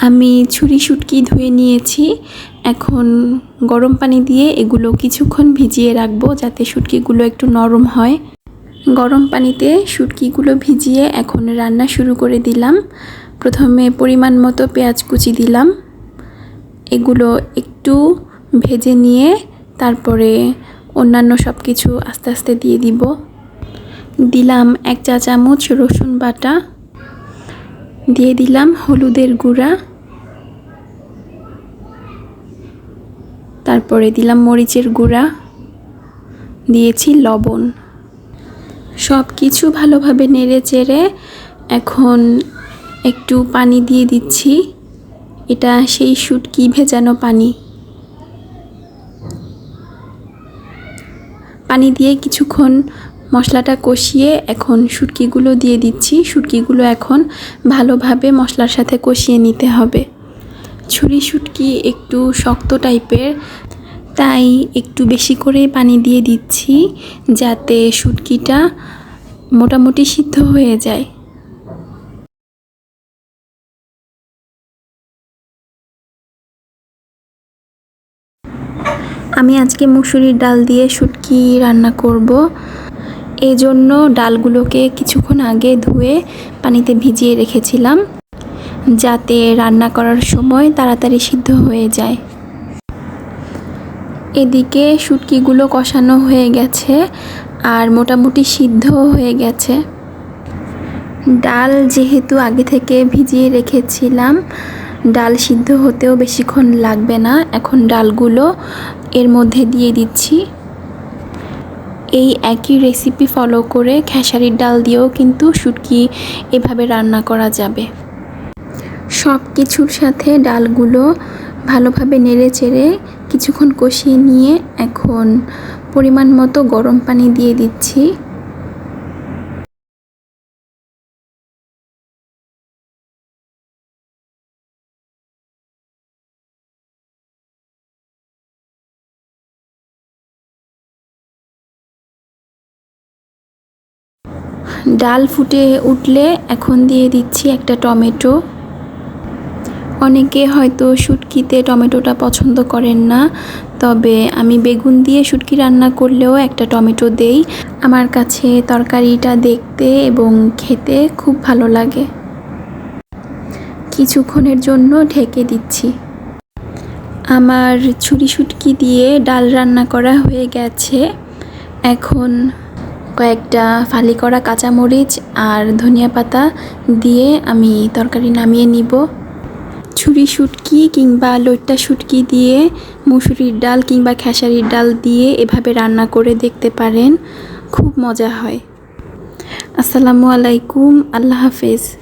আমি ছুরি শুটকি ধুয়ে নিয়েছি। এখন গরম পানি দিয়ে এগুলো কিছুক্ষণ ভিজিয়ে রাখব যাতে শুটকিগুলো একটু নরম হয়। গরম পানিতে শুটকিগুলো ভিজিয়ে এখন রান্না শুরু করে দিলাম। প্রথমে পরিমাণ মতো পেঁয়াজ কুচি দিলাম। এগুলো একটু ভেজে নিয়ে তারপরে অন্যান্য সব কিছু আস্তে আস্তে দিয়ে দিব। দিলাম এক চা চামচ রসুন বাটা। দিয়ে দিলাম হলুদের গুঁড়া। তারপরে দিলাম মরিচের গুঁড়া, দিয়েছি লবণ। সব কিছু ভালোভাবে নেড়ে চেড়ে এখন একটু পানি দিয়ে দিচ্ছি। এটা সেই শুটকি ভেজানো পানি। পানি দিয়ে কিছুক্ষণ মশলাটা কষিয়ে এখন শুটকিগুলো দিয়ে দিচ্ছি। শুটকিগুলো এখন ভালোভাবে মশলার সাথে কষিয়ে নিতে হবে। ছুরি শুটকি একটু শক্ত টাইপের তাই একটু বেশি করে পানি দিয়ে দিচ্ছি যাতে শুটকিটা মোটামুটি সিদ্ধ হয়ে যায়। আমি আজকে মুসুরির ডাল দিয়ে শুটকি রান্না করব। এই জন্য ডালগুলোকে কিছুক্ষণ আগে ধুয়ে পানিতে ভিজিয়ে রেখেছিলাম, যাতে রান্না করার সময় তাড়াতাড়ি সিদ্ধ হয়ে যায়। এদিকে শুটকিগুলো কষানো হয়ে গেছে আর মোটামুটি সিদ্ধ হয়ে গেছে। ডাল যেহেতু আগে থেকে ভিজিয়ে রেখেছিলাম, ডাল সিদ্ধ হতেও বেশিক্ষণ লাগবে না। এখন ডালগুলো এর মধ্যে দিয়ে দিচ্ছি। এই একই রেসিপি ফলো করে খেসারির ডাল দিয়েও কিন্তু শুটকি এভাবে রান্না করা যাবে। সব কিছুর সাথে ডালগুলো ভালোভাবে নেড়ে চেড়ে কিছুক্ষণ কষিয়ে নিয়ে এখন পরিমাণ মতো গরম পানি দিয়ে দিচ্ছি। ডাল ফুটে উঠলে এখন দিয়ে দিচ্ছি একটা টমেটো। অনেকে হয়তো শুটকিতে টমেটোটা পছন্দ করেন না, তবে আমি বেগুন দিয়ে শুটকি রান্না করলেও একটা টমেটো দেই। আমার কাছে তরকারিটা দেখতে এবং খেতে খুব ভালো লাগে। কিছুক্ষণের জন্য ঢেকে দিচ্ছি। আমার ছুরি শুটকি দিয়ে ডাল রান্না করা হয়ে গেছে। এখন কয়েকটা ফালি করা কাঁচামরিচ আর ধনিয়া পাতা দিয়ে আমি তরকারি নামিয়ে নিব। ছুরি শুটকি কিংবা লইট্টা শুটকি দিয়ে, মুসুরির ডাল কিংবা খেসারির ডাল দিয়ে এভাবে রান্না করে দেখতে পারেন। খুব মজা হয়। আসসালামু আলাইকুম, আল্লাহ হাফেজ।